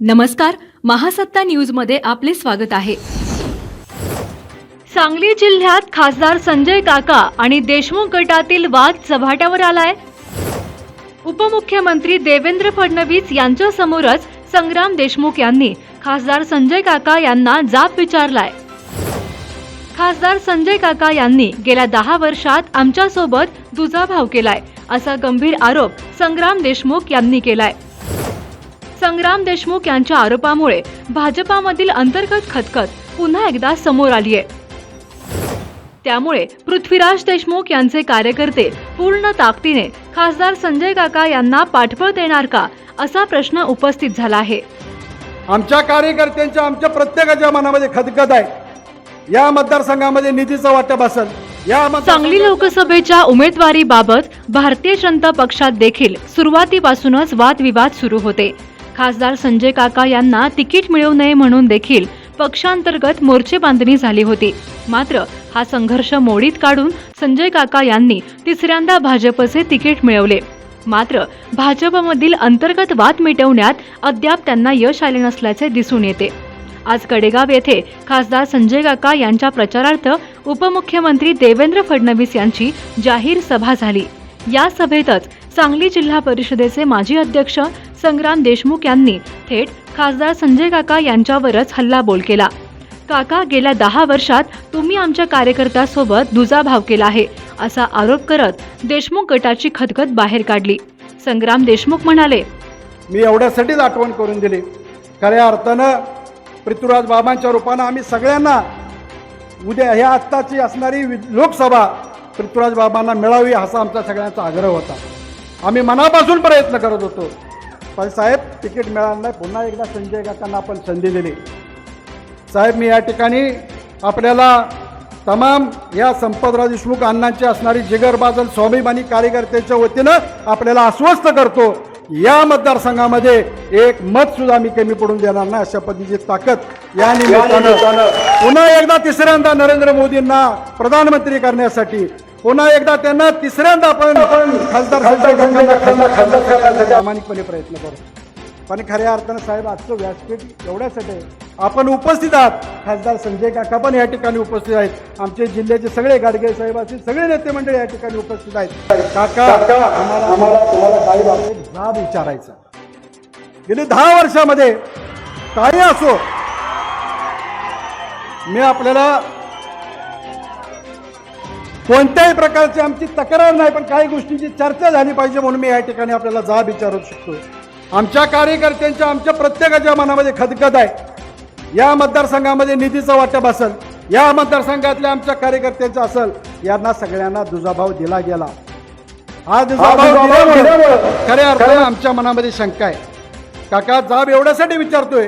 नमस्कार महासत्ता न्यूजमध्ये आपले स्वागत आहे. सांगली जिल्ह्यात खासदार संजय काका आणि देशमुख गटातील वाद चव्हाट्यावर आलाय. उपमुख्यमंत्री देवेंद्र फडणवीस यांच्या समोरच संग्राम देशमुख यांनी खासदार संजय काका यांना जाब विचारलाय. खासदार संजय काका यांनी गेल्या दहा वर्षात आमच्यासोबत दुजाभाव केलाय असा गंभीर आरोप संग्राम देशमुख यांनी केलाय. संग्राम देशमुख यांच्या आरोपामुळे भाजपामधील अंतर्गत खतखत पुन्हा एकदा समोर आली आहे त्यामुळे पृथ्वीराज देशमुख यांचे कार्यकर्ते पूर्ण ताकदीने खासदार संजय काका यांना पाठबळ देणार का असा प्रश्न उपस्थित झाला आहे. आमच्या कार्यकर्त्यांच्या आमच्या प्रत्येकाच्या मनामध्ये खदखद आहे. या मतदारसंघामध्ये निधीचं वाटप असेल सांगली लोकसभेच्या उमेदवारीबाबत भारतीय जनता पक्षात देखील सुरुवातीपासूनच वादविवाद सुरू होते. खासदार संजय काका यांना तिकीट मिळू नये म्हणून देखील पक्षांतर्गत मोर्चे बांधणी झाली होती. मात्र हा संघर्ष मोडीत काढून संजय काका यांनी तिसऱ्यांदा भाजपचे तिकीट मिळवले. मात्र भाजपमधील अंतर्गत वाद मिटवण्यात अद्याप त्यांना यश आले नसल्याचे दिसून येते. आज कडेगाव येथे खासदार संजय काका यांच्या प्रचारार्थ उपमुख्यमंत्री देवेंद्र फडणवीस यांची जाहीर सभा झाली. या सभेतच सांगली जिल्हा परिषदेचे माजी अध्यक्ष संग्राम देशमुख यांनी थेट खासदार संजय काका यांच्यावरच हल्लाबोल केला. काका गेल्या दहा वर्षात तुम्ही आमच्या कार्यकर्त्यासोबत दुजाभाव केला आहे असा आरोप करत देशमुख गटाची खतखत बाहेर काढली. संग्राम देशमुख म्हणाले मी एवढ्यासाठीच आठवण करून दिली. खऱ्या अर्थानं पृथ्वीराज बाबांच्या रूपानं आम्ही सगळ्यांना उद्या ह्या आत्ताची असणारी वि- लोकसभा पृथ्वीराज बाबांना मिळावी असा आमचा सगळ्यांचा आग्रह होता. आम्ही मनापासून प्रयत्न करत होतो. पण साहेब तिकीट मिळालं नाही. पुन्हा एकदा संजय काकांना आपण संधी दिली. साहेब मी या ठिकाणी आपल्याला तमाम या संपतराव देशमुख अण्णांची असणारी जिगरबाजल स्वाभिमानी कार्यकर्त्यांच्या वतीनं आपल्याला आश्वस्त करतो या मतदारसंघामध्ये एक मत सुद्धा मी कमी पडून देणार नाही अशा पद्धतीची ताकद या निमित्तानं. पुन्हा एकदा तिसऱ्यांदा नरेंद्र मोदींना प्रधानमंत्री करण्यासाठी पुन्हा एकदा त्यांना तिसऱ्यांदा आपण खासदार प्रामाणिकपणे प्रयत्न करू. पण खऱ्या अर्थानं साहेब आजचं व्यासपीठ एवढ्यासाठी. आपण उपस्थित आहात. खासदार संजय काका पण या ठिकाणी उपस्थित आहेत. आमचे जिल्ह्याचे सगळे गाडगे साहेब असतील सगळे नेते मंडळी या ठिकाणी उपस्थित आहेत. काका आम्हाला एक जाब विचारायचा. गेली दहा वर्षामध्ये काही असो मी आपल्याला कोणत्याही प्रकारची आमची तक्रार नाही पण काही गोष्टींची चर्चा झाली पाहिजे म्हणून मी या ठिकाणी आपल्याला जाब विचारू शकतो. आमच्या कार्यकर्त्यांच्या आमच्या प्रत्येकाच्या मनामध्ये खदखद आहे. या मतदारसंघामध्ये निधीचं वाटप असेल या मतदारसंघातल्या आमच्या कार्यकर्त्यांचं असेल यांना सगळ्यांना दुजाभाव दिला गेला. हा दुजाभाव खऱ्या अर्थानं आमच्या मनामध्ये शंका आहे. काका जाब एवढ्यासाठी विचारतोय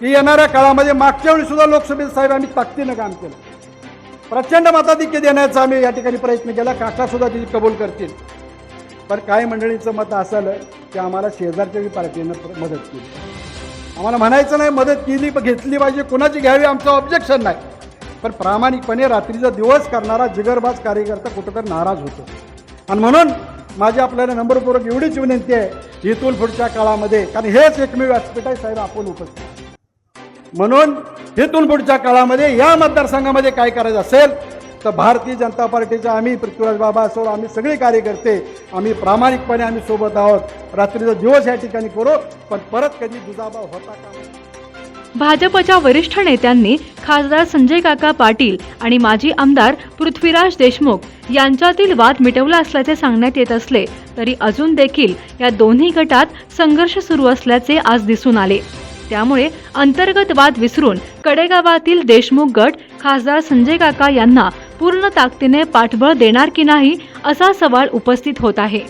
की येणाऱ्या काळामध्ये मागच्या वेळी सुद्धा लोकसभेत साहेब आम्ही ताकदीनं काम केलं. प्रचंड मताधिक्य देण्याचा आम्ही या ठिकाणी प्रयत्न केला. काका सुद्धा कबूल करतील. पण काही मंडळींचं मत असं आलं की आम्हाला शेजारच्या पार्टीनं मदत केली. आम्हाला म्हणायचं नाही मदत केली घेतली पाहिजे. कोणाची घ्यावी आमचं ऑब्जेक्शन नाही. पण प्रामाणिकपणे रात्रीचा दिवस करणारा जिगरबाज कार्यकर्ता कुठं तर नाराज होतो. आणि म्हणून माझी आपल्याला नंबरपूर्वक एवढीच विनंती आहे इथून पुढच्या काळामध्ये. कारण हेच एकमेव व्यासपीठ आहे साहेब आपण उपस्थित. म्हणून तिथून पुढच्या काळामध्ये या मतदारसंघामध्ये काय करायचं असेल तर भारतीय जनता पार्टीचे आम्ही पृथ्वीराज बाबा असो आम्ही सगळे कार्यकर्ते आम्ही प्रामाणिकपणे आम्ही सोबत आहोत. रात्रीचा दिवस या ठिकाणी करू पण परत कधी दुजाभाव होता का? भाजपच्या वरिष्ठ नेत्यांनी खासदार संजय काका पाटील आणि माजी आमदार पृथ्वीराज देशमुख यांच्यातील वाद मिटवला असल्याचे सांगण्यात येत असले तरी अजून देखील या दोन्ही गटात संघर्ष सुरू असल्याचे आज दिसून आले. त्यामुळे अंतर्गत वाद विसरून कडेगावातील देशमुख गट खासदार संजय काका यांना पूर्ण ताकदीने पाठबळ देणार की नाही असा सवाल उपस्थित होत आहे.